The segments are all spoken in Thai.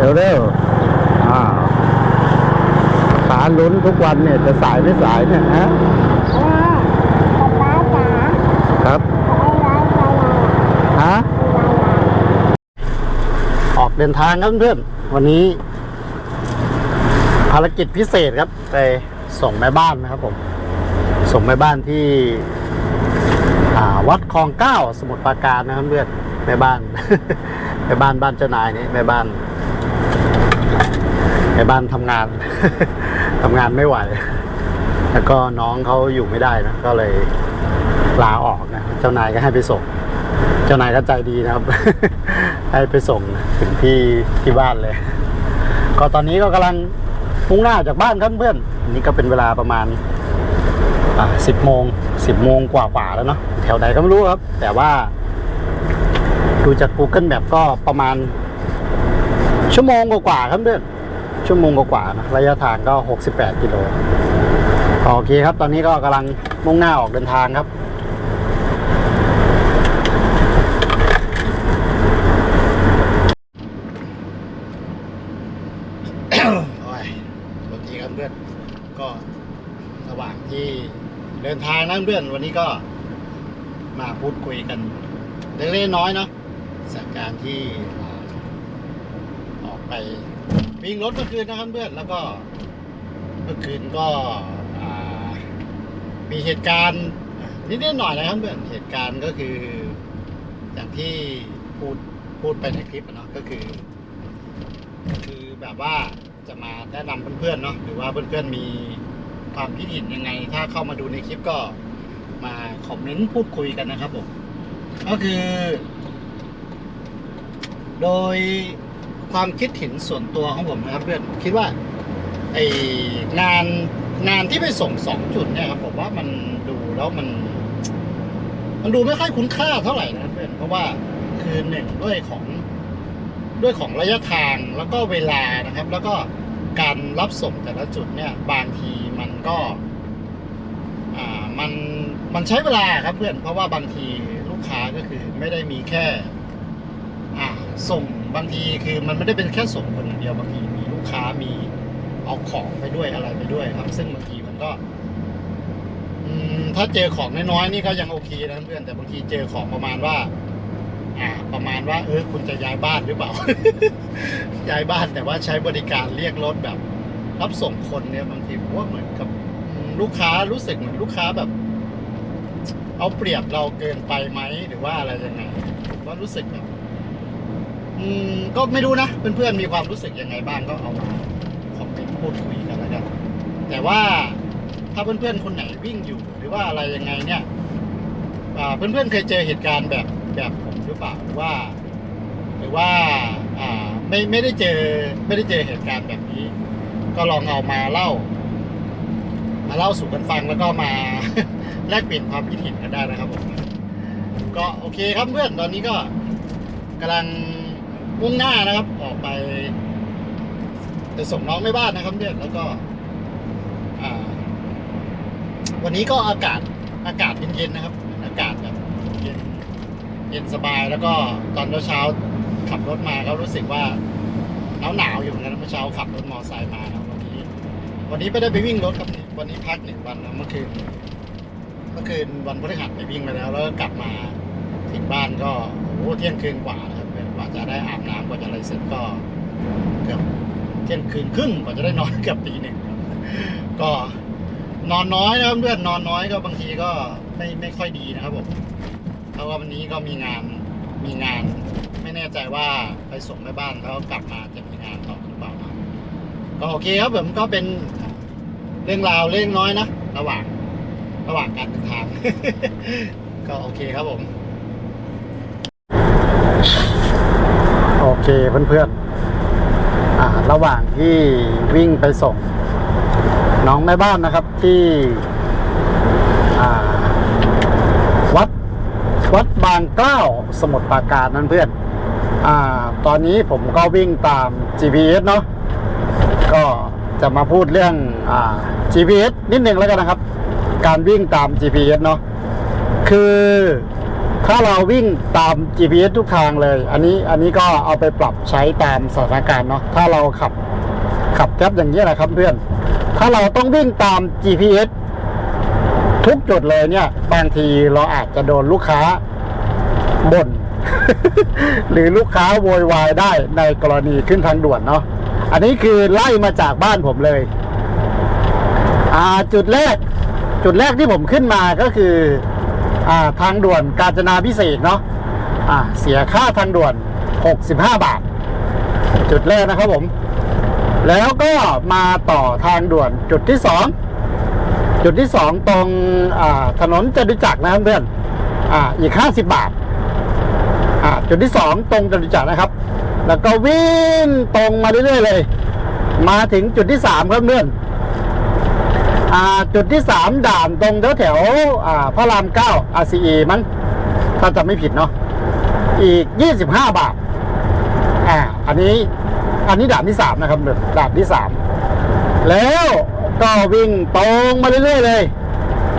เร็วเร็วๆอ่าขาลุ้นทุกวันเนี่ยจะสายไม่สายเนี่ยฮะป๊าป๊าจ๋าครับอะไรอะไรอะไรฮะออกเดินทางครับเพื่อนวันนี้ ภารกิจพิเศษครับ ไปส่งแม่บ้านนะครับผม ส่งแม่บ้านที่อ่าวัดคลองเก้าสมุทรปราการนะครับเพื่อนแม่บ้านแม่บ้านบ้านเจ้านายนี่แม่บ้าน แม่บ้านทำงาน ทำงานไม่ไหว แล้วก็น้องเขาอยู่ไม่ได้นะก็เลยลาออกนะเจ้านายก็ให้ไปส่ง เจ้านายก็ใจดีนะครับ ให้ไปส่งถึงที่ที่บ้านเลย ก็ตอนนี้ก็กำลังมุ่งหน้าจากบ้านครับเพื่อนอนนี้ก็เป็นเวลาประมาณสิบโมงสิบโมงกว่าๆแล้วเนาะแถวไหนก็ไม่รู้ครับ แต่ว่า ดูจาก Google Map ก็ประมาณ ชั่วโมงกว่าๆครับเพื่อน ชั่วโมงกว่าๆนะระยะทางก็ 68 กิโลโอเคครับ ตอนนี้ก็กำลังมุ่งหน้าออกเดินทางครับสวัสดีครับเพื่อนก็ระหว่างที่เดินทางนะเพื่อนวันนี้ก็มาพูดคุยกันเล็กๆน้อยเนาะจากการที่ออกไป วิ่งรถเมื่อคืนนะครับเพื่อนแล้วก็เมื่อคืนก็มีเหตุการณ์นิดๆหน่อยนะครับเพื่อนเหตุการณ์ก็คือ อย่างที่พูดพูดไปในคลิปเนาะก็คือ คือแบบว่าจะมาแนะนำเพื่อนๆเนาะหรือว่าเพื่อนๆมีความคิดเห็นยังไง ถ้าเข้ามาดูในคลิปก็มาคอมเมนต์พูดคุยกันนะครับผมก็คือ โดย ความคิดเห็นส่วนตัวของผมนะครับเพื่อนคิดว่าไองานงานที่ไปส่งสองจุดเนี่ยครับผมว่ามันดูแล้วมัน มันดูไม่ค่อยคุ้มค่าเท่าไหร่นะครับเพื่อนเพราะว่าคือหนึ่งด้วยของด้วยของระยะทางแล้วก็เวลานะครับ แล้วก็การรับส่งแต่ละจุดเนี่ย บางทีมันก็ อ่ามันมันใช้เวลาครับเพื่อนเพราะว่าบางทีลูกค้าก็คือไม่ได้มีแค่ อ่าส่ง บางทีคือมันไม่ได้เป็นแค่ส่งคนอย่างเดียวบางทีมีลูกค้ามีเอาของไปด้วยอะไรไปด้วยครับ ซึ่งบางทีมันก็ถ้าเจอของน้อยๆนี่ก็ยังโอเคนะเพื่อนแต่บางทีเจอของประมาณว่า อ่า ประมาณว่า เออคุณจะย้ายบ้านหรือเปล่า ย้ายบ้านแต่ว่าใช้บริการเรียกรถแบบ รับส่งคนเนี่ยบางทีผมว่าเหมือนกับ ลูกค้ารู้สึกเหมือนลูกค้าแบบ เอาเปรียบเราเกินไปไหมหรือว่าอะไรยังไงว่ารู้สึกแบบ อืมก็ไม่รู้นะ เพื่อนๆมีความรู้สึกยังไงบ้างก็เอามาคอมเมนต์พูดคุยกันแล้วกันแต่ว่าถ้าเพื่อนๆคนไหนวิ่งอยู่ หรือว่าอะไรยังไงเนี่ยเพื่อนๆเคยเจอเหตุการณ์แบบแบบผมหรือเปล่าหรือว่า หรือว่าไม่ไม่ได้เจอไม่ได้เจอเหตุการณ์แบบนี้ ก็ลองเอามาเล่า มาเล่าสู่กันฟังแล้วก็มาแลกเปลี่ยนความคิดเห็นกันได้นะครับผมก็โอเคครับเพื่อนตอนนี้ก็กำลัง มุ่งหน้านะครับ ออกไปจะส่งน้องไม่บ้านนะครับเพื่อนแล้วก็วันนี้ก็อากาศอากาศเย็นๆนะครับ อากาศแบบเย็นเย็นสบายแล้วก็ตอนเช้าขับรถมาก็รู้สึกว่าหนาวหนาวๆอยู่เหมือนกันเมื่อเช้าขับรถมอเตอร์ไซค์มานะวันนี้ วันนี้ไม่ได้ไปวิ่งรถครับวันนี้พักหนึ่งวันนะเมื่อคืนเมื่อคืนวันพฤหัสไปวิ่งไปแล้ว แล้วก็กลับมาถึงบ้านก็โอ้เที่ยงคืนกว่านะครับกว่า จะได้อาบน้ำกว่าจะอะไรเสร็จก็เกือบเที่ยงคืนครึ่งกว่าจะได้นอนเกือบตีหนึ่งก็นอนน้อยนะครับเพื่อนนอนน้อยก็บางทีก็ไม่ไม่ค่อยดีนะครับผมเพราะว่าวันนี้ก็มีงานมีงาน ไม่แน่ใจว่าไปส่งแม่บ้านแล้วกลับมาจะมีงานต่อหรือเปล่านะก็โอเคครับผมก็เป็นเรื่องราวเรื่องน้อยนะระหว่างระหว่างการเดินทาง ก็โอเคครับผม โอ เคเพื่อนๆระหว่างที่วิ่งไปส่ง น้องแม่บ้านนะครับที่วัดวัดบางเกล้าสมุทรปราการนั่นเพื่อนอตอนนี้ผมก็วิ่งตาม GPS เนาะก็จะมาพูดเรื่องอ GPS นิดนึงแล้วกันนะครับ การวิ่งตาม GPS เนาะคือ ถ้าเราวิ่งตาม GPS ทุกทางเลย อันนี้อันนี้ก็เอาไปปรับใช้ตามสถานการณ์เนาะถ้าเราขับขับแก๊ปอย่างนี้ยแหละครับเพื่อน ถ้าเราต้องวิ่งตาม GPS ทุกจุดเลยเนี่ย บางทีเราอาจจะโดนลูกค้าบ่นหรือลูกค้าโวยวายได้ในกรณีขึ้นทางด่วนเนาะอันนี้คือไล่มาจากบ้านผมเลย อ่าจุดแรก จุดแรกที่ผมขึ้นมาก็คือ อ่าทางด่วนกาญจนาพิเศษเนาะอ่าเสียค่าทางด่วน 65 บาท จุดแรกนะครับผม แล้วก็มาต่อทางด่วนจุดที่สองจุดที่สองตรงถนนจตุจักรนะครับเพื่อนออีก 50 บาทจุดที่สองตรงจตุจักรนะครับ แล้วก็วิ่งตรงมาเรื่อยๆเลย มาถึงจุดที่สามครับเพื่อน อ่าจุดที่สามด่านตรงแถวแถวอ่าพระรามเก้า RCE มั้งถ้าจำไม่ผิดเนาะอีก 25 บาทอ่าอันนี้อันนี้ด่านที่สามนะครับด่านที่สามแล้วก็วิ่งตรงมาเรื่อยๆเลย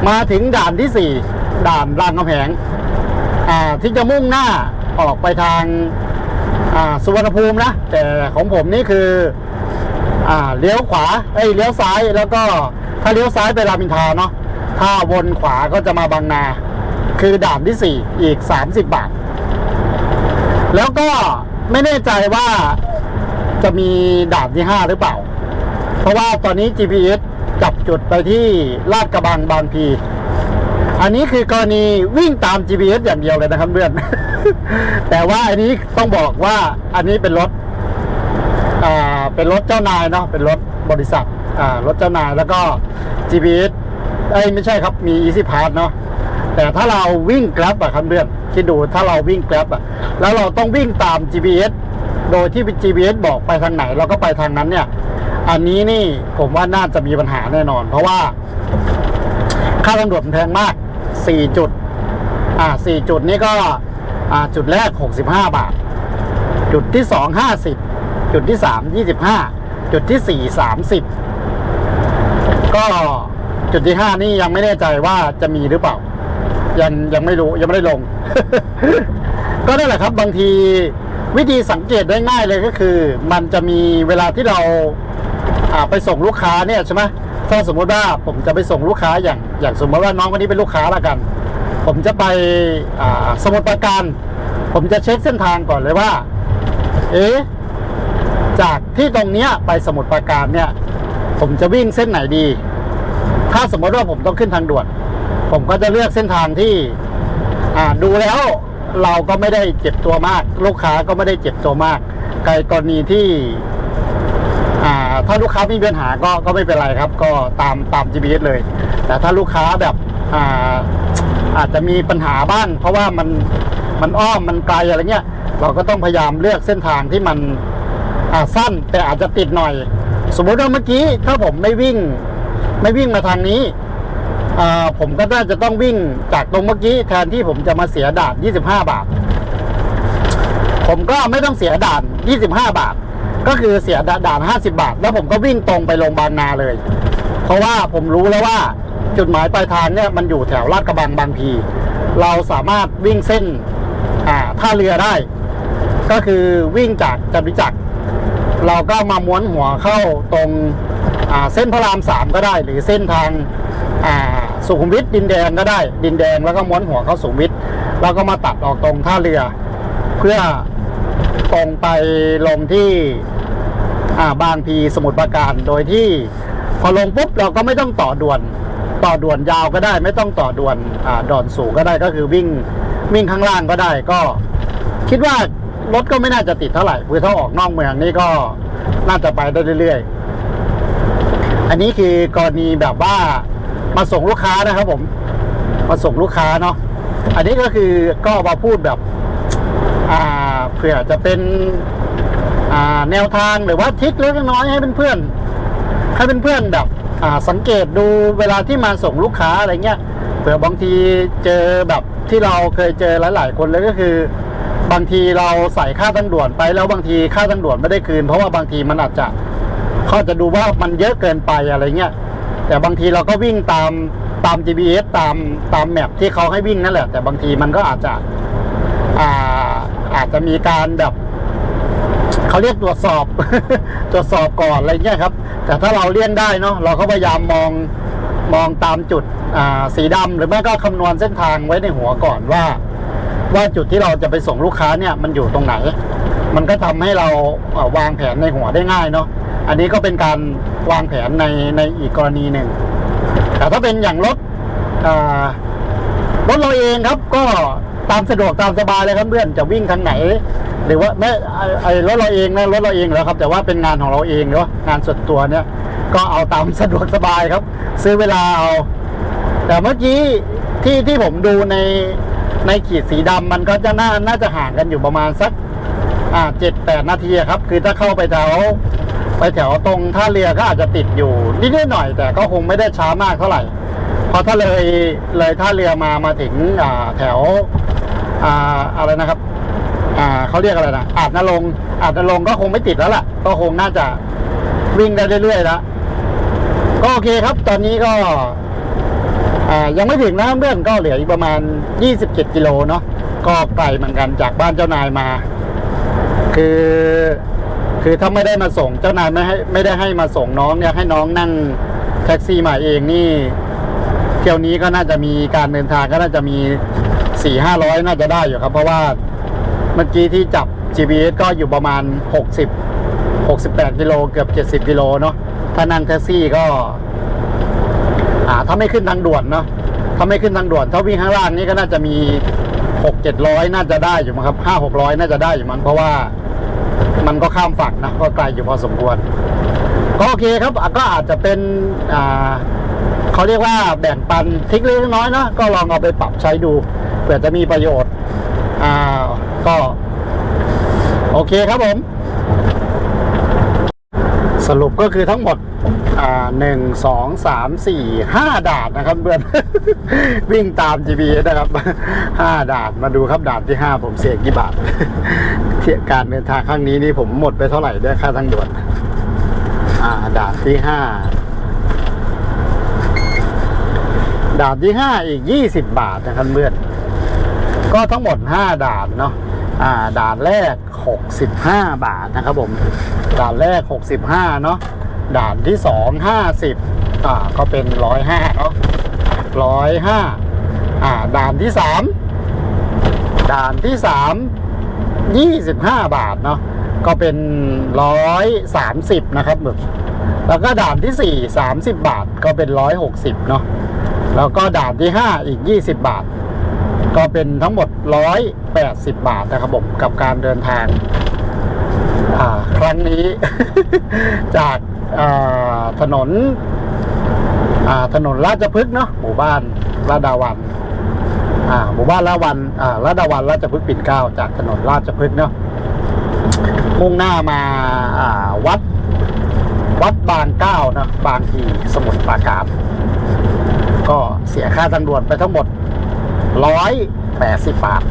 มาถึงด่านที่สี่ด่านรามคำแหงอ่าที่จะมุ่งหน้าออกไปทางอ่าสุวรรณภูมินะแต่ของผมนี่คืออ่าเลี้ยวขวาเอ้ยเลี้ยวซ้ายแล้วก็ ถ้าเลี้ยวซ้ายไปรามอินทราเนาะถ้าวนขวาก็จะมาบางนา คือด่านที่สี่อีก 30 บาท แล้วก็ไม่แน่ใจว่าจะมีด่านที่ห้าหรือเปล่า เพราะว่าตอนนี้ GPS จับจุดไปที่ลาดกระบังบางพี อันนี้คือกรณีวิ่งตาม GPS อย่างเดียวเลยนะครับเพื่อน แต่ว่าอันนี้ต้องบอกว่าอันนี้เป็นรถ เป็นรถเจ้านายเนาะเป็นรถบริษัทอ่ารถเจ้านายแล้วก็ GPS เอ้ยไม่ใช่ครับมี Easy Pass เนาะแต่ถ้าเราวิ่ง Grab อะครับเพื่อนคิดดูถ้าเราวิ่ง Grab อะแล้วเราต้องวิ่งตาม GPS โดยที่ GPS บอกไปทางไหน เราก็ไปทางนั้นเนี่ย อันนี้นี่ผมว่าน่าจะมีปัญหาแน่นอน เพราะว่า ค่าทางด่วนมันแพงมาก 4 จุด อ่า4จุดนี้ก็ อ่าจุดแรก 65 บาท จุดที่ 2 50 จุดที่3 25จุดที่4 30ก็จุดที่5นี่ยังไม่แน่ใจว่าจะมีหรือเปล่า ยังยังไม่รู้ยังไม่ได้ลง ก็นั่นแหละครับ บางทีวิธีสังเกตได้ง่ายเลยก็คือ มันจะมีเวลาที่เราไปส่งลูกค้าเนี่ยใช่ไหมถ้าสมมติว่าผมจะไปส่งลูกค้าอย่างอย่างสมมติว่าน้องคนนี้เป็นลูกค้าละกัน ผมจะไปสมุทรปราการ ผมจะเช็คเส้นทางก่อนเลยว่า เอ๊ะ จากที่ตรงเนี้ยไปสมุทรปราการเนี่ย ผมจะวิ่งเส้นไหนดี ถ้าสมมติว่าผมต้องขึ้นทางด่วน ผมก็จะเลือกเส้นทางที่อ่าดูแล้วเราก็ไม่ได้เจ็บตัวมาก ลูกค้าก็ไม่ได้เจ็บตัวมากไกลกรณีที่อ่าถ้าลูกค้ามีปัญหาก็ก็ไม่เป็นไรครับ ก็ตามตาม GPS เลย แต่ถ้าลูกค้าแบบอ่าอาจจะมีปัญหาบ้างเพราะว่ามันมันอ้อมมันไกลอะไรเงี้ย เราก็ต้องพยายามเลือกเส้นทางที่มัน อ่าสั้นแต่อาจจะติดหน่อย สมมติว่าเมื่อกี้ถ้าผมไม่วิ่ง ไม่วิ่งมาทางนี้อ่าผมก็น่าจะต้องวิ่งจากตรงเมื่อกี้แทนที่ผมจะมาเสียด่าน25 บาท ผมก็ไม่ต้องเสียด่าน 25 บาท ก็คือเสียด่าน 50 บาท แล้วผมก็วิ่งตรงไปโรงพยาบาลนาเลย เพราะว่าผมรู้แล้วว่าจุดหมายปลายทางเนี่ยมันอยู่แถวลาดกระบังบางพี เราสามารถวิ่งเส้นอ่าท่าเรือได้ ก็คือวิ่งจากจตุจักร เราก็มาม้วนหัวเข้าตรงเส้นพระรามสามก็ได้ หรือเส้นทางสุขุมวิทดินแดงก็ได้ ดินแดงแล้วก็ม้วนหัวเข้าสุขุมวิทแล้วก็มาตัดออกตรงท่าเรือ เพื่อตรงไปลงที่บางพีสมุทรปราการโดยที่พอลงปุ๊บเราก็ไม่ต้องต่อด่วนต่อด่วนยาวก็ได้ไม่ต้องต่อด่วนอ่าดอนสูงก็ได้ก็คือวิ่งวิ่งข้างล่างก็ได้ก็ คิดว่า รถก็ไม่น่าจะติดเท่าไหร่คือถ้าออกนอกเมืองนี่ก็น่าจะไปได้เรื่อยๆ อันนี้คือกรณีแบบว่ามาส่งลูกค้านะครับผม มาส่งลูกค้าเนาะ อันนี้ก็คือก็มาพูดแบบอ่าเผื่อจะเป็นอ่าแนวทางหรือว่าทริคเล็กน้อยให้เพื่อนๆให้เพื่อนๆแบบอ่าสังเกตดูเวลาที่มาส่งลูกค้าอะไรเงี้ยเผื่อบางทีเจอแบบที่เราเคยเจอหลาย ๆ คนเลยก็คือ บางทีเราใส่ค่าทางด่วนไปแล้วบางทีค่าทางด่วนไม่ได้คืน เพราะว่าบางทีมันอาจจะเขาจะดูว่ามันเยอะเกินไปอะไรเงี้ยแต่บางทีเราก็วิ่งตามตาม GPS ตามตามแมปที่เขาให้วิ่งนั่นแหละ แต่บางทีมันก็อาจจะอ่าอาจจะมีการแบบเขาเรียกตรวจสอบ ตรวจสอบก่อนอะไรเงี้ยครับ แต่ถ้าเราเลี่ยงได้เนาะเราก็พยายามมองมองตามจุดสีดำหรือไม่ก็คำนวณเส้นทางไว้ในหัวก่อนว่า ว่าจุดที่เราจะไปส่งลูกค้าเนี่ยมันอยู่ตรงไหน มันก็ทำให้เราวางแผนในหัวได้ง่ายเนาะอันนี้ก็เป็นการวางแผนในในอีกกรณีหนึ่ง แต่ถ้าเป็นอย่างรถรถเราเองครับก็ตามสะดวกตามสบายเลยครับเพื่อนจะวิ่งทางไหน หรือว่าไม่ไอ้ไอ้รถเราเองนะรถเราเองแล้วครับ แต่ว่าเป็นงานของเราเองเนาะงานส่วนตัวเนี่ยก็เอาตามสะดวกสบายครับ ซื้อเวลาเอา แต่เมื่อกี้ที่ที่ผมดูใน ในขีดสีดำมันก็จะน่าน่าจะห่างกันอยู่ประมาณสักอ่าเจ็ดแปดนาทีครับ คือถ้าเข้าไปแถวไปแถวตรงท่าเรือก็อาจจะติดอยู่นิดๆหน่อยๆแต่ก็คงไม่ได้ช้ามากเท่าไหร่เพราะถ้าเลยเลยท่าเรือมามาถึงอ่าแถวอ่าอะไรนะครับอ่าเขาเรียกอะไรนะอาจนรงอาจนรงก็คงไม่ติดแล้วล่ะ ก็คงน่าจะวิ่งได้เรื่อยๆแล้วก็โอเคครับ ตอนนี้ก็ อ่ายังไม่ถึงนะเพื่อนก็เหลืออีกประมาณ 27 กิโลเนาะก็ไกลเหมือนกันจากบ้านเจ้านายมา คือ คือถ้าไม่ได้มาส่งเจ้านายไม่ให้ไม่ได้ให้มาส่งน้องเนี่ยให้น้องนั่งแท็กซี่มาเองนี่ เที่ยวนี้ก็น่าจะมีการเดินทางก็น่าจะมีสี่ห้าร้อยน่าจะได้อยู่ครับ เพราะว่าเมื่อกี้ที่จับ GPS ก็อยู่ประมาณ 60 68 กิโลเกือบ 70 กิโลเนาะถ้านั่งแท็กซี่ก็ อ่าถ้าไม่ขึ้นทางด่วนเนาะถ้าไม่ขึ้นทางด่วน ถ้าวิ่งข้างล่างนี่ก็น่าจะมีหกเจ็ดร้อยน่าจะได้อยู่มั้งครับห้าหกร้อยน่าจะได้อยู่มั้งเพราะว่า มันก็ข้ามฝั่งนะก็ไกลอยู่พอสมควร ก็โอเคครับก็อาจจะเป็นอ่าเขาเรียกว่าแบ่งปันทิกเล็กน้อยเนาะก็ลองเอาไปปรับใช้ดูเผื่อจะมีประโยชน์อ่าก็ โอเคครับผม สรุปก็คือทั้งหมดอ่าหนึ่งสองสามสี่ห้าด่านนะครับเพื่อน วิ่งตาม GPS นะครับห้าด่านมาดูครับด่านที่ห้าผมเสียกี่บาท เที่ยการเดินทางครั้งนี้นี่ผมหมดไปเท่าไหร่ด้วยค่าทางด่วนอ่าด่านที่ห้าด่านที่ห้าอีกยี่สิบบาทนะครับเพื่อน ก็ทั้งหมดห้าด่านเนาะ ด่านแรกหกสิบห้าบาทนะครับผม ด่านแรกหกสิบห้าเนาะ ด่านที่สองห้าสิบอ่าก็เป็นร้อยห้าเนาะร้อยห้าอ่าด่านที่สามด่านที่สามยี่สิบห้าบาทเนาะ ก็เป็นร้อยสามสิบนะครับแบบแล้วก็ด่านที่สี่สามสิบบาทก็เป็นร้อยหกสิบเนาะ แล้วก็ด่านที่ห้าอีกยี่สิบบาท ก็เป็นทั้งหมดร้อยแปดสิบบาทนะครับผมกับการเดินทางาครั้งนี้ จากาถนนถนนราชพฤกษ์เนาะหมู่บ้านลาดาวันหมู่บ้านลาดาวันอ่าลาดาวันราชพฤกษ์ปิ่นเกล้าจากถนนราชพฤกษ์เนาะมุ่งหน้ามาาวัดวัดบางเก้านะบางทีสมุทรปราการก็เสียค่าทางด่วนไปทั้งหมด ร้อยแปดสิบบาท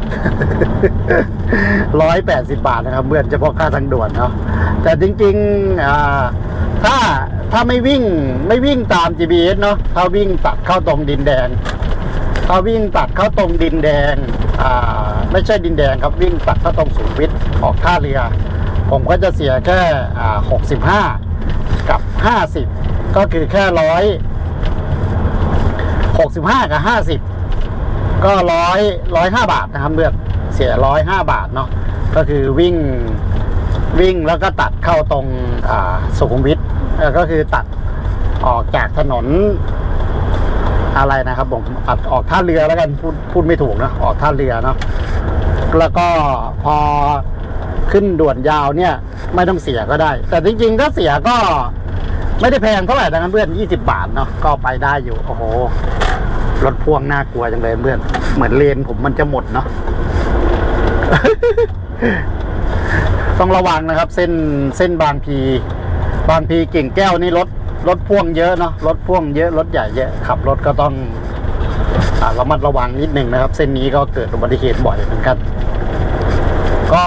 ร้อยแปดสิบาทนะครับเมื่อเฉพาะค่าทางด่วนเนาะแต่จริงๆถ้าถ้าไม่วิ่งไม่วิ่งตาม GPS เนาะถ้าวิ่งตัดเข้าตรงดินแดงถ้าวิ่งตัดเข้าตรงดินแดงไม่ใช่ดินแดงครับวิ่งตัดเข้าตรงสุขวิทออกท่าเรือ ผมก็จะเสียแค่หกสิบห้ากับห้าสิบก็คือแค่ร้อยหกสิบห้ากับห้าสิบ ก็ร้อยร้อยห้าบาทนะครับเพื่อนเสียร้อยห้าบาทเนาะก็คือวิ่งวิ่งแล้วก็ตัดเข้าตรงอ่าสุขุมวิทก็คือตัดออกจากถนนอะไรนะครับผมตัดออกท่าเรือแล้วกันพูดพูดไม่ถูกนะออกท่าเรือเนาะแล้วก็พอขึ้นด่วนยาวเนี่ย ไม่ต้องเสียก็ได้ แต่จริงๆถ้าเสียก็ไม่ได้แพงเท่าไหร่นะครับเพื่อนยี่สิบาทเนาะก็ไปได้อยู่ โอ้โห รถพ่วงน่ากลัวจังเลยเพื่อน เหมือนเลนผมมันจะหมดเนาะ ต้องระวังนะครับ เส้นเส้นบางพี บางพีกิ่งแก้วนี่รถรถพ่วงเยอะเนาะ รถพ่วงเยอะ รถใหญ่เยอะ ขับรถก็ต้องอ่าระมัดระวังนิดหนึ่งนะครับ เส้นนี้ก็เกิดอุบัติเหตุบ่อยเหมือนกัน ก็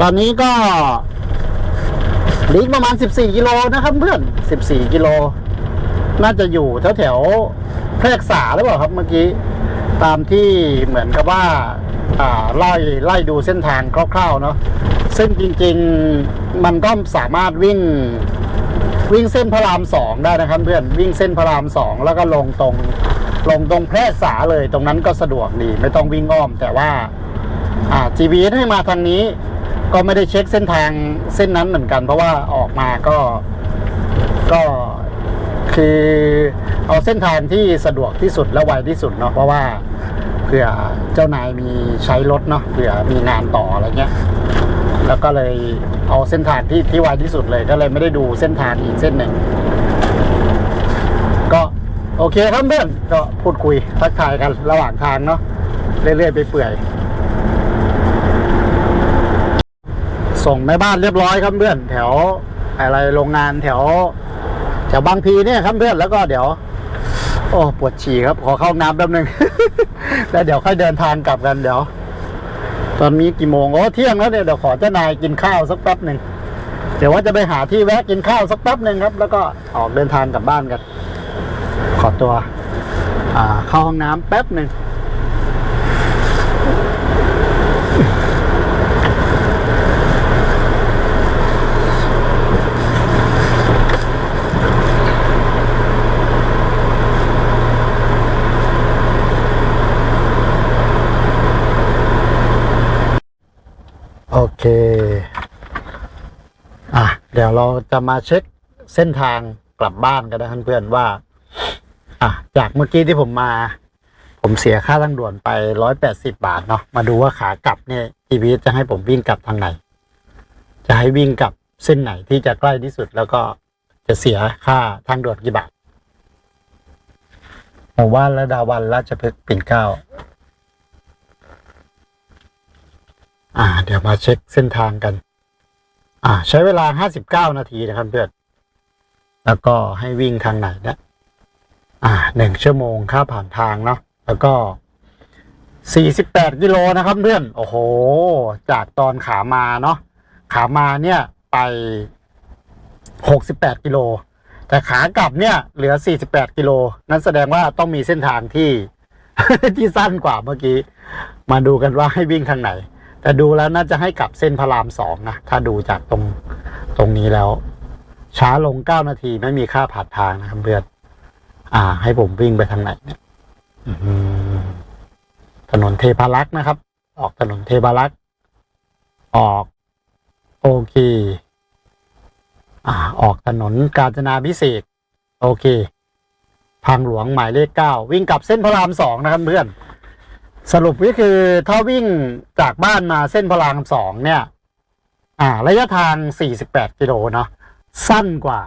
ตอนนี้ก็เหลีกประมาณ 14 กิโลนะครับเพื่อน 14 กิโล น่าจะอยู่แถวแถว แพรกษาหรือเปล่าครับเมื่อกี้ ตามที่เหมือนกับว่าอ่าไล่ไล่ดูเส้นทางคร่าวๆเนาะซึ่งจริงๆมันก็สามารถวิ่งวิ่งเส้นพระรามสองได้นะครับ เพื่อนวิ่งเส้นพระรามสองแล้วก็ลงตรงลงตรงแพร่สาเลยตรงนั้นก็สะดวกดีไม่ต้องวิ่งอ้อม แต่ว่าอ่า GPS ให้มาทางนี้ ก็ไม่ได้เช็คเส้นทางเส้นนั้นเหมือนกัน เพราะว่าออกมาก็ก็ คือเอาเส้นทางที่สะดวกที่สุดและไวที่สุดเนาะเพราะว่าเผื่อเจ้านายมีใช้รถเนาะเผื่อมีงานต่ออะไรเงี้ยแล้วก็เลยเอาเส้นทางที่ที่ไวที่สุดเลยก็เลยไม่ได้ดูเส้นทางอีกเส้นหนึ่งก็โอเคครับเพื่อนก็พูดคุยทักทายกันระหว่างทางเนาะเรื่อยๆไปเปื่อย ส่งแม่บ้านเรียบร้อยครับเพื่อนแถวอะไรโรงงานแถว แถวบางพีเนี่ยครับเพื่อนแล้วก็เดี๋ยว โอ้ปวดฉี่ครับ ขอเข้าห้องน้ำแป๊บนึง แล้วเดี๋ยวค่อยเดินทางกลับกันเดี๋ยว ตอนนี้กี่โมงโอ้เที่ยงแล้วเนี่ยเดี๋ยวขอเจ้านายกินข้าวสักแป๊บหนึ่งเดี๋ยวว่าจะไปหาที่แวะกินข้าวสักแป๊บหนึ่งครับ แล้วก็ออกเดินทางกลับบ้านกัน ขอตัว อ่าเข้าห้องน้ำแป๊บหนึ่ง เค อะ เดี๋ยวเราจะมาเช็คเส้นทางกลับบ้านกันนะเพื่อนๆว่า อะ จากเมื่อกี้ที่ผมมา ผมเสียค่าทางด่วนไปร้อยแปดสิบาทเนาะ มาดูว่าขากลับเนี่ยทีวีจะให้ผมวิ่งกลับทางไหน จะให้วิ่งกลับเส้นไหนที่จะใกล้ที่สุดแล้วก็จะเสียค่าทางด่วนกี่บาทหมู่บ้านและดาวันราชพฤกษ์ปิ่นเกล้า อ่า เดี๋ยวมาเช็คเส้นทางกัน อ่า ใช้เวลาห้าสิบเก้านาทีนะครับเพื่อนแล้วก็ให้วิ่งทางไหนนะอ่าหนึ่งชั่วโมงค่าผ่านทางเนาะแล้วก็สี่สิบแปดกิโลนะครับเพื่อน โอ้โห จากตอนขามาเนาะขามาเนี่ยไปหกสิบแปดกิโลแต่ขากลับเนี่ย เหลือสี่สิบแปดกิโลนั่นแสดงว่าต้องมีเส้นทางที่ที่สั้นกว่าเมื่อกี้ มาดูกันว่าให้วิ่งทางไหน แต่ดูแล้วน่าจะให้กลับเส้นพระรามสองนะ ถ้าดูจากตรงตรงนี้แล้ว ช้าลงเก้านาทีไม่มีค่าผ่านทางนะครับเพื่อนอ่า ให้ผมวิ่งไปทางไหนเนี่ยถนนเทพารักษ์นะครับ ออกถนนเทพารักษ์ออก โอเค อ่า ออกถนนกาญจนาพิเศษกโอเค ทางหลวงหมายเลขเก้าวิ่งกลับเส้นพระรามสองนะครับเพื่อน สรุปก็คือถ้าวิ่งจากบ้านมาเส้นพระรามสองเนี่ย อ่า ระยะทาง 48 กิโลเนาะสั้นกว่า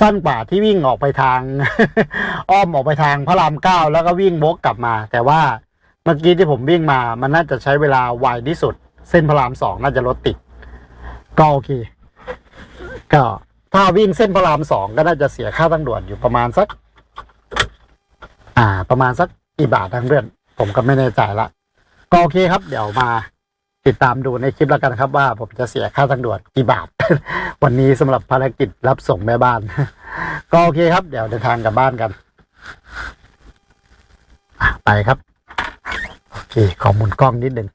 สั้นกว่าที่วิ่งออกไปทาง อ้อมออกไปทางพระรามเก้าแล้วก็วิ่งวกกลับมา แต่ว่าเมื่อกี้ที่ผมวิ่งมา มันน่าจะใช้เวลาไวที่สุด เส้นพระรามสองน่าจะรถติด ก็โอเค ก็ถ้าวิ่งเส้นพระรามสองก็น่าจะเสียค่าทางด่วนอยู่ประมาณสัก อ่า ประมาณสักกี่บาททางเพื่อน ผมก็ไม่แน่ใจละก็โอเคครับ เดี๋ยวมาติดตามดูในคลิปแล้วกันครับ ว่าผมจะเสียค่าทางด่วนกี่บาท วันนี้สำหรับภารกิจรับส่งแม่บ้าน ก็โอเคครับ เดี๋ยวเดินทางกลับบ้านกันไปครับโอเคขอหมุนกล้องนิดหนึ่ง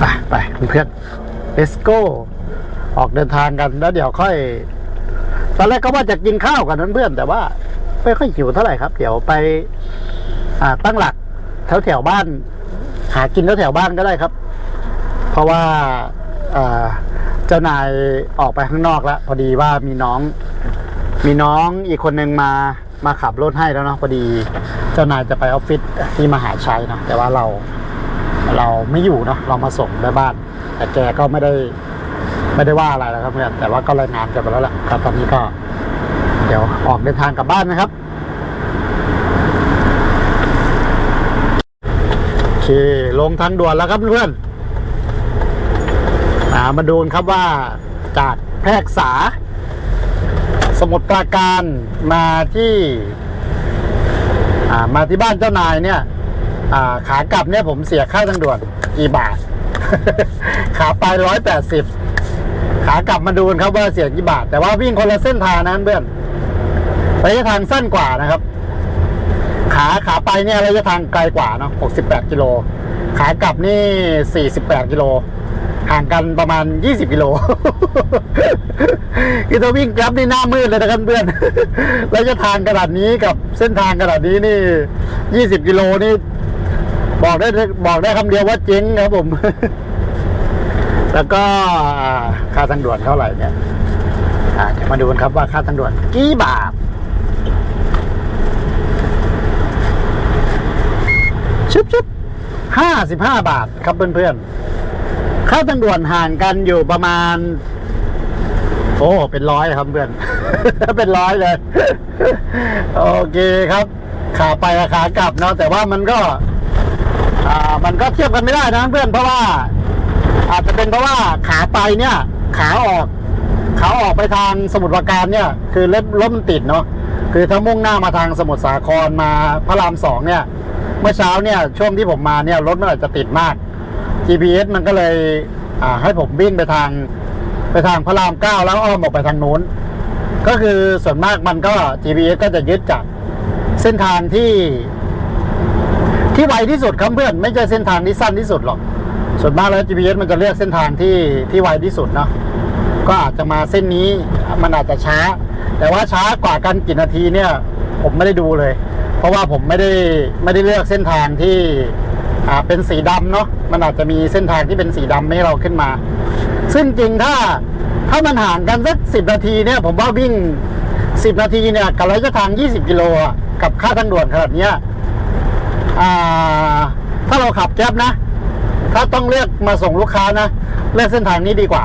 ไปไปเพื่อน let's go ออกเดินทางกันแล้วเดี๋ยวค่อย ตอนแรกก็ว่าจะกินข้าวกันนั้นเพื่อนแต่ว่า ไม่ค่อยหิวเท่าไหร่ครับ เดี๋ยวไป อ่าตั้งหลักแถวแถวบ้าน หากินแถวแถวบ้านก็ได้ครับ เพราะว่าอ่าเจ้านายออกไปข้างนอกแล้วพอดีว่ามีน้อง มีน้องอีกคนหนึ่งมามาขับรถให้แล้วเนาะพอดี เจ้านายจะไปออฟฟิศที่มหาชัยเนาะแต่ว่าเราเราไม่อยู่เนาะเรามาส่งแม่บ้าน แต่แกก็ไม่ได้ ไม่ได้ว่าอะไรแล้วครับเพื่อนแต่ว่าก็รายงานกันไปแล้วแหละครับ ตอนนี้ก็ เดี๋ยวออกเดินทางกลับบ้านนะครับโอเคลงทางด่วนแล้วครับเพื่อนมาดูครับว่าจากแพรกษา สมุทรปราการมาที่ามาที่บ้านเจ้านายเนี่ยาขากลับเนี่ยผมเสียค่าทางด่วนกี่บาท ขาไปร้อยแปดสิบ ขากลับมาดูกันครับว่าเสียกี่บาท แต่ว่าวิ่งคนละเส้นทางนะเพื่อนระยะทางสั้นกว่านะครับ ขาขาไปเนี่ยระยะทางไกลกว่าเนาะ68กิโลขากลับนี่ 48กิโลห่างกันประมาณ 20กิโลคือถ้าวิ่งกราฟนี่หน้ามืดเลยนะครับเพื่อนระยะทางขนาดนี้กับเส้นทางขนาดนี้นี่ 20กิโลนี่ บอกได้บอกได้คำเดียวว่าเจ๊งครับผม แล้วก็อ่าค่าทางด่วนเท่าไหร่เนี่ยเดี๋ยวมาดูกันครับว่าค่าทางด่วนกี่บาทชุบชุบห้าสิบห้าบาทครับเพื่อนๆ ค่าทางด่วนห่างกันอยู่ประมาณ โอ้ เป็นร้อยครับเพื่อน เป็นร้อยเลย โอเคครับ ขาไปขากลับเนาะแต่ว่ามันก็ อ่า มันก็เทียบกันไม่ได้นะเพื่อนเพราะว่า อาจจะเป็นเพราะว่าขาไปเนี่ย ขาออก ขาออกไปทางสมุทรปราการเนี่ย คือรถรถมันติดเนาะคือถ้ามุ่งหน้ามาทางสมุทรสาครมาพระรามสองเนี่ย เมื่อเช้าเนี่ยช่วงที่ผมมาเนี่ยรถมันอาจจะติดมาก GPS มันก็เลยให้ผมวิ่งไปทางไปทางพระรามเก้าแล้วอ้อมออกไปทางนู้น ก็คือส่วนมากมันก็ GPS ก็จะยึดจากเส้นทางที่ที่ไวที่สุดครับเพื่อน ไม่ใช่เส้นทางที่สั้นที่สุดหรอก ส่วนมากแล้ว GPS มันจะเลือกเส้นทางที่ที่ไวที่สุดเนาะก็อาจจะมาเส้นนี้มันอาจจะช้า แต่ว่าช้ากว่ากันกี่นาทีเนี่ย ผมไม่ได้ดูเลย เพราะว่าผมไม่ได้ไม่ได้เลือกเส้นทางที่อ่าเป็นสีดำเนาะมันอาจจะมีเส้นทางที่เป็นสีดำให้เราขึ้นมา ซึ่งจริงถ้าถ้ามันห่างกันสักสิบนาทีเนี่ย ผมว่าวิ่งสิบนาทีเนี่ยกับระยะทางยี่สิบกิโลกับค่าทางด่วนขนาดเนี้ยอ่าถ้าเราขับแก๊บนะ ถ้าต้องเลือกมาส่งลูกค้านะเลือกเส้นทางนี้ดีกว่า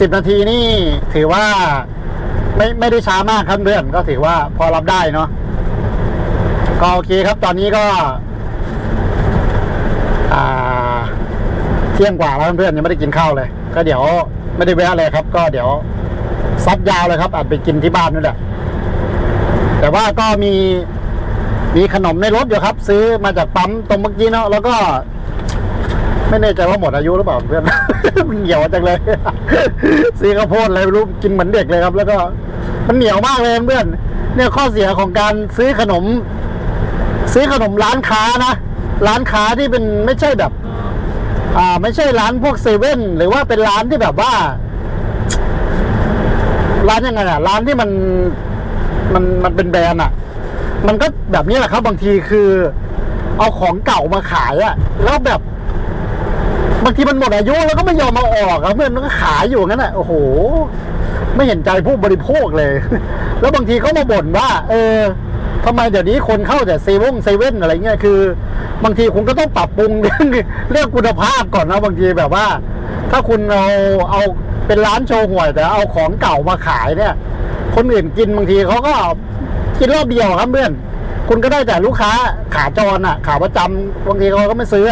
สิบนาทีนี่ถือว่าไม่ไม่ได้ช้ามากครับเพื่อนก็ถือว่าพอรับได้เนาะก็โอเคครับตอนนี้ก็อ่าเที่ยงกว่าแล้วเพื่อนยังไม่ได้กินข้าวเลย ก็เดี๋ยวไม่ได้แวะเลยครับ ก็เดี๋ยวซัดยาวเลยครับอาจไปกินที่บ้านนั่นแหละแต่ว่าก็มีมีขนมในรถอยู่ครับ ซื้อมาจากปั๊มตรงเมื่อกี้เนาะแล้วก็ ไม่แน่ใจว่าหมดอายุหรือเปล่าเพื่อน มันเหี่ยวจังเลยซื้อข้าวโพดอะไรไม่รู้กินเหมือนเด็กเลยครับ แล้วก็มันเหนียวมากเลยเพื่อน เนี่ยข้อเสียของการซื้อขนม ซื้อขนมร้านค้านะร้านค้าที่เป็นไม่ใช่แบบ อ่า ไม่ใช่ร้านพวกเซเว่นหรือว่าเป็นร้านที่แบบว่า ร้านยังไงอะร้านที่มันมันมันเป็นแบรนด์อะมันก็แบบนี้แหละครับ บางทีคือ เอาของเก่ามาขายอะแล้วแบบ บางทีมันหมดอายุแล้วก็ไม่ยอมมาออกครับเพื่อนมันก็ขายอยู่งั้นอะโอ้โห ไม่เห็นใจผู้บริโภคเลย แล้วบางทีเขามาบ่นว่า เออทำไมเดี๋ยวนี้คนเข้าแต่เซเว่นเซเว่นอะไรเงี้ยคือ บางทีคุณก็ต้องปรับปรุงเรื่องเรื่องคุณภาพก่อนนะบางทีแบบว่า ถ้าคุณเอาเอาเป็นร้านโชว์หวยแต่เอาของเก่ามาขายเนี่ย คนอื่นกินบางทีเขาก็กินรอบเดียวครับเพื่อน คุณก็ได้แต่ลูกค้าขาจรอะ ขาประจำบางทีเขาก็ไม่ซื้อ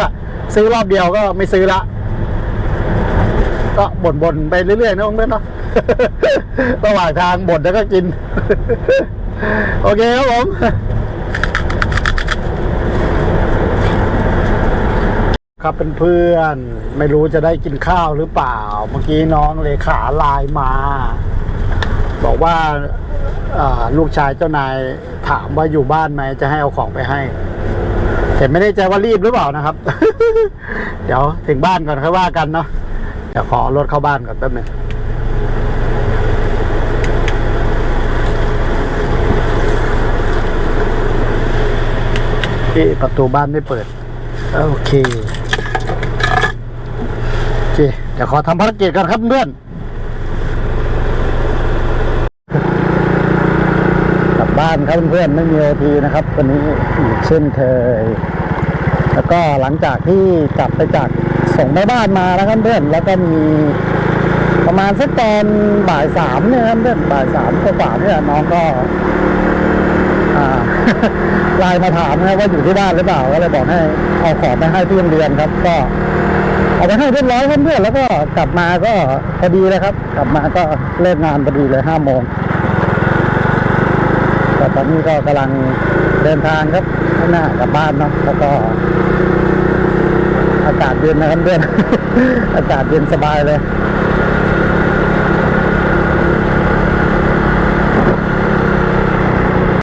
ซื้อรอบเดียวก็ไม่ซื้อละ ก็บ่นๆไปเรื่อยๆนะเพื่อนเนาะระหว่างทางบ่นแล้วก็กิน โอเคครับผมครับเป็นเพื่อนไม่รู้จะได้กินข้าวหรือเปล่า เมื่อกี้น้องเลขาไลน์มา บอกว่าอ่าลูกชายเจ้านายถามว่าอยู่บ้านไหมจะให้เอาของไปให้ แต่ไม่ได้ใจว่ารีบหรือเปล่านะครับ เดี๋ยวถึงบ้านก่อนค่อยว่ากันเนาะเดี๋ยวขอรถเข้าบ้านก่อนแป๊บนึงที่ประตูบ้านไม่เปิด โอเค โอเค เดี๋ยวขอทำภารกิจกันครับเพื่อน กลั บ้านครับเพื่อนๆไม่มีโอทีนะครับวันนี้อีกเช่นเคย แล้วก็หลังจากที่กลับไปจากส่งแม่บ้านมาแล้วครับเพื่อนแล้วก็มีประมาณสักตอนบ่ายสามเนี่ยครับเพื่อนบ่ายสามกว่าเนี่ยน้องก็ไลน์มาถามนะว่าอยู่ที่บ้านหรือเปล่าก็เลยบอกให้เอาของไปให้ที่โรงเรียนครับ ก็เอาไปให้เรียบร้อยครับเพื่อนแล้วก็กลับมาก็พอดีเลยครับ กลับมาก็เลิกงานพอดีเลยห้าโมง แต่ตอนนี้ก็กำลังเดินทางครับข้างหน้ากลับบ้านเนาะแล้วก็ อากาศเย็นนะครับเพื่อน อากาศเย็นสบายเลย